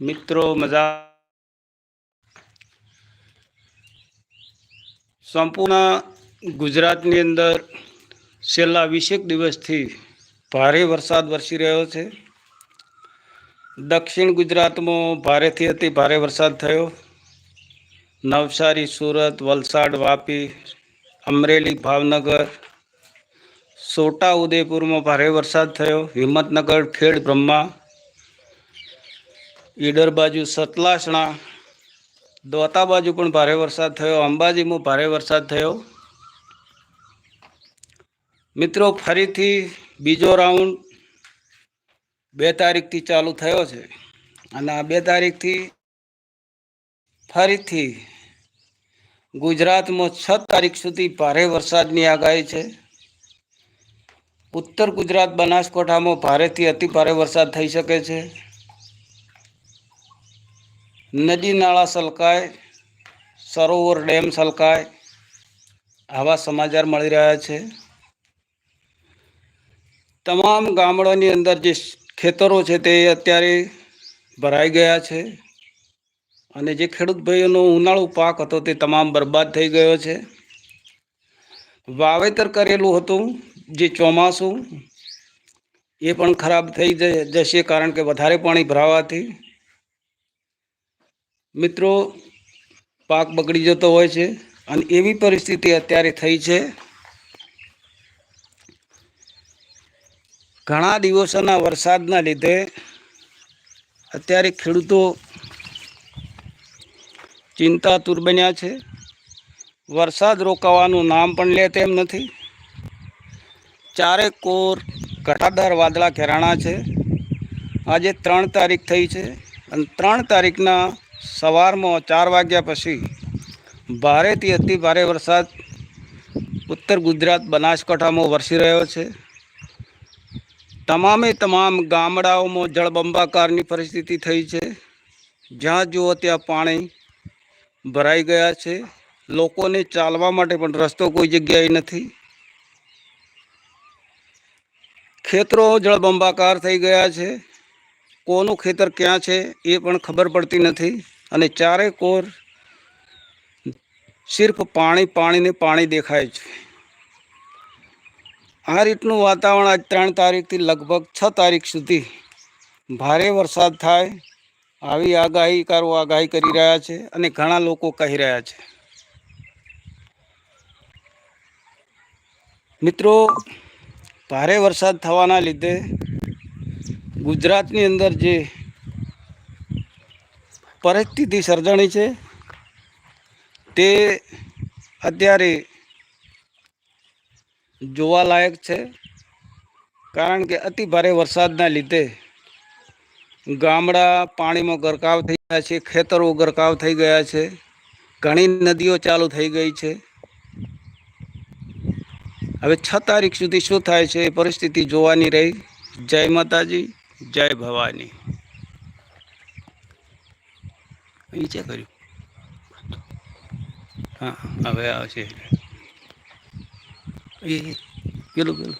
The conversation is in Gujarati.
મિત્રો, મજા સંપૂર્ણ ગુજરાતની અંદર છેલ્લા વીસેક દિવસથી ભારે વરસાદ વરસી રહ્યો છે. દક્ષિણ ગુજરાતમાં ભારેથી અતિ ભારે વરસાદ થયો. નવસારી, સુરત, વલસાડ, વાપી, અમરેલી, ભાવનગર, છોટા ઉદેપુરમાં ભારે વરસાદ થયો. હિંમતનગર, ખેડ બ્રહ્મા ઈડર બાજુ સતલાસણા, દોતા બાજુ પણ ભારે વરસાદ થયો, અંબાજીમાં ભારે વરસાદ થયો. મિત્રો, ફરીથી બીજો રાઉન્ડ બે તારીખથી ચાલુ થયો છે. અને આ બે તારીખથી ફરીથી ગુજરાતમાં છ તારીખ સુધી ભારે વરસાદની આગાહી છે. ઉત્તર ગુજરાત બનાસકાંઠામાં ભારેથી અતિ ભારે વરસાદ થઈ શકે છે. નદી નાળા સલકાય, સરોવર ડેમ સલકાય, આવા સમાચાર મળી રહ્યા છે. તમામ ગામડાની અંદર જે ખેતરો છે તે અત્યારે ભરાઈ ગયા છે અને જે ખેડૂત ભાઈઓનો ઉનાળુ પાક હતો તે તમામ બરબાદ થઈ ગયો છે. વાવેતર કરેલું હતું, જે ચોમાસું, એ પણ ખરાબ થઈ જશે કારણ કે વધારે પાણી ભરાવાથી મિત્રો, પાક બગડી જતો હોય છે અને એવી પરિસ્થિતિ અત્યારે થઈ છે. ઘણા દિવસોના વરસાદના લીધે અત્યારે ખેડૂતો ચિંતાતુર બન્યા છે. વરસાદ રોકાવાનું નામ પણ લે તેમ નથી. ચારે કોર ઘટાદાર વાદળા ઘેરાણા છે. આજે ત્રણ તારીખ થઈ છે અને ત્રણ તારીખના સવારમાં ચાર વાગ્યા પછી ભારેથી અતિ ભારે વરસાદ ઉત્તર ગુજરાત બનાસકાંઠામાં વરસી રહ્યો છે. તમામે તમામ ગામડાઓમાં જળબંબાકારની પરિસ્થિતિ થઈ છે. જ્યાં જુઓ ત્યાં પાણી ભરાઈ ગયા છે. લોકોને ચાલવા માટે પણ રસ્તો કોઈ જગ્યાએ નથી. ખેતરો જળબંબાકાર થઈ ગયા છે. કોનું ખેતર ક્યાં છે એ પણ ખબર પડતી નથી. અને ચારે કોર સિર્ફ પાણી, પાણીને પાણી દેખાય છે. આ રીતનું વાતાવરણ આજ ત્રણ તારીખથી લગભગ છ તારીખ સુધી ભારે વરસાદ થાય, આવી આગાહીકારો આગાહી કરી રહ્યા છે અને ઘણા લોકો કહી રહ્યા છે. મિત્રો, ભારે વરસાદ થવાના લીધે ગુજરાતની અંદર જે પરિસ્થિતિ સર્જાણી છે. તે અત્યારે જોવાલાયક છે, કારણ કે અતિ ભારે વરસાદના લીધે ગામડા પાણીમાં ગરકાવ થઈ ગયા છે, ખેતરો ગરકાવ થઈ ગયા છે, ઘણી નદીઓ ચાલુ થઈ ગઈ છે. હવે છ તારીખ સુધી શું થાય છે એ પરિસ્થિતિ જોવાની રહી. જય માતાજી, જય ભવાની. નીચે કર્યું. હા હવે આવશે. એ પેલું પેલું.